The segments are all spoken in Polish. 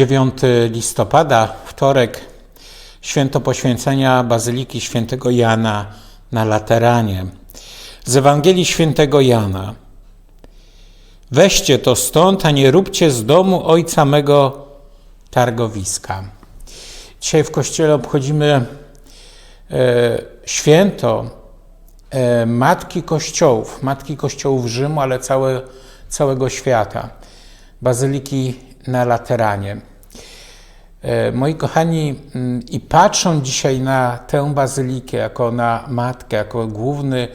9 listopada, wtorek, święto poświęcenia Bazyliki Świętego Jana na Lateranie. Z Ewangelii Świętego Jana. Weźcie to stąd, a nie róbcie z domu ojca mego targowiska. Dzisiaj w kościele obchodzimy e, święto e, Matki Kościołów, Matki Kościołów Rzymu, ale całe, całego świata. Bazyliki na Lateranie. E, moi kochani, mm, i patrząc dzisiaj na tę bazylikę jako na matkę, jako główny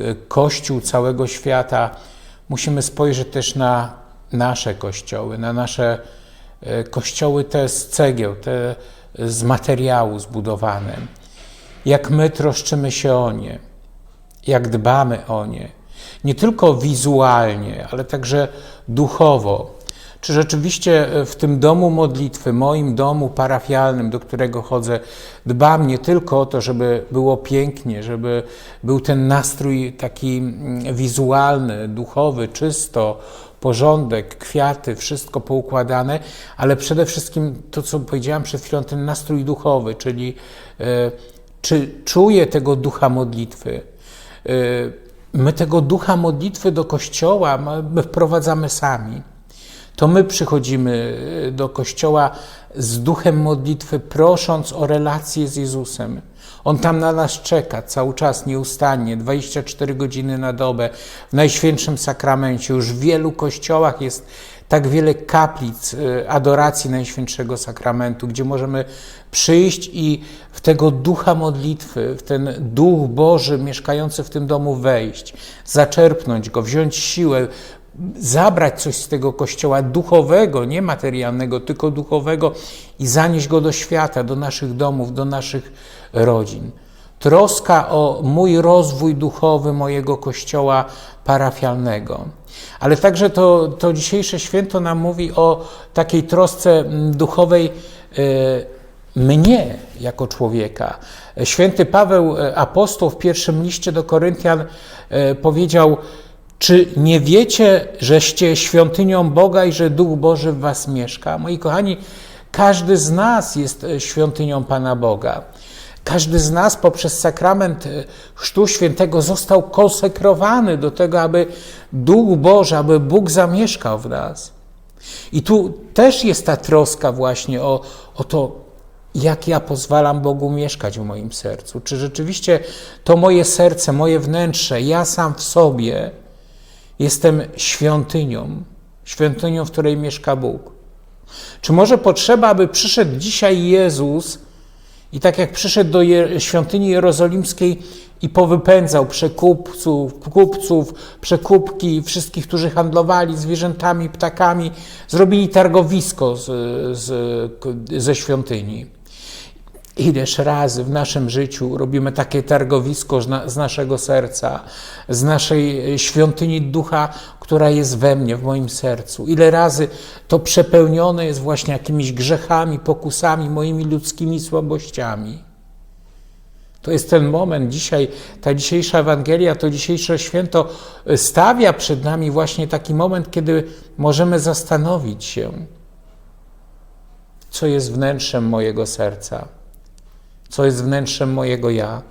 e, kościół całego świata, musimy spojrzeć też na nasze kościoły, na nasze e, kościoły te z cegieł, te z materiału zbudowane. Jak my troszczymy się o nie, jak dbamy o nie, nie tylko wizualnie, ale także duchowo czy rzeczywiście e, w tym domu modlitwy, moim domu parafialnym, do którego chodzę, dbam nie tylko o to, żeby było pięknie, żeby był ten nastrój taki mm, wizualny, duchowy, czysto, porządek, kwiaty, wszystko poukładane, ale przede wszystkim to, co powiedziałam przed chwilą, ten nastrój duchowy, czyli e, czy czuję tego ducha modlitwy. E, my tego ducha modlitwy do kościoła my wprowadzamy sami to my przychodzimy e, do kościoła z duchem modlitwy, prosząc o relację z Jezusem. On tam na nas czeka cały czas, nieustannie, 24 godziny na dobę, w Najświętszym Sakramencie. Już w wielu kościołach jest tak wiele kaplic e, adoracji Najświętszego Sakramentu, gdzie możemy przyjść i w tego ducha modlitwy, w ten duch Boży mieszkający w tym domu wejść, zaczerpnąć go, wziąć siłę, zabrać coś z tego kościoła duchowego, nie materialnego, tylko duchowego i zanieść go do świata, do naszych domów, do naszych rodzin. Troska o mój rozwój duchowy mojego kościoła parafialnego. Ale także to, to dzisiejsze święto nam mówi o takiej trosce mm, duchowej e, mnie jako człowieka. Święty Paweł, e, apostoł w pierwszym liście do Koryntian e, powiedział, czy nie wiecie, żeście świątynią Boga i że Duch Boży w was mieszka? Moi kochani, każdy z nas jest e, świątynią Pana Boga. Każdy z nas poprzez sakrament e, Chrztu Świętego został konsekrowany do tego, aby Duch Boży, aby Bóg zamieszkał w nas. I tu też jest ta troska właśnie o, o to, jak ja pozwalam Bogu mieszkać w moim sercu. Czy rzeczywiście to moje serce, moje wnętrze, ja sam w sobie Jestem świątynią, świątynią, w której mieszka Bóg. Czy może potrzeba, aby przyszedł dzisiaj Jezus i tak jak przyszedł do świątyni jerozolimskiej i powypędzał przekupców, kupców, przekupki, wszystkich, którzy handlowali zwierzętami, ptakami, zrobili targowisko z, z, ze świątyni. Ileż razy w naszym życiu robimy takie targowisko z naszego serca, z naszej świątyni ducha, która jest we mnie, w moim sercu. Ile razy to przepełnione jest właśnie jakimiś grzechami, pokusami, moimi ludzkimi słabościami. To jest ten moment dzisiaj, ta dzisiejsza Ewangelia, to dzisiejsze święto stawia przed nami właśnie taki moment, kiedy możemy zastanowić się, co jest wnętrzem mojego serca co jest wnętrzem mojego ja?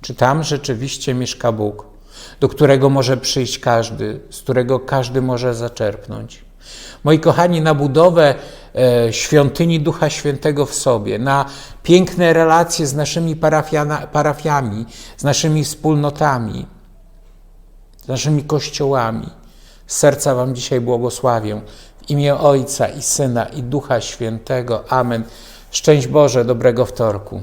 Czy tam rzeczywiście mieszka Bóg, do którego może przyjść każdy, z którego każdy może zaczerpnąć? Moi kochani, na budowę e, świątyni Ducha Świętego w sobie, na piękne relacje z naszymi parafiami, z naszymi wspólnotami, z naszymi kościołami. Z serca Wam dzisiaj błogosławię. W imię Ojca i Syna i Ducha Świętego. Amen. Szczęść Boże, dobrego wtorku.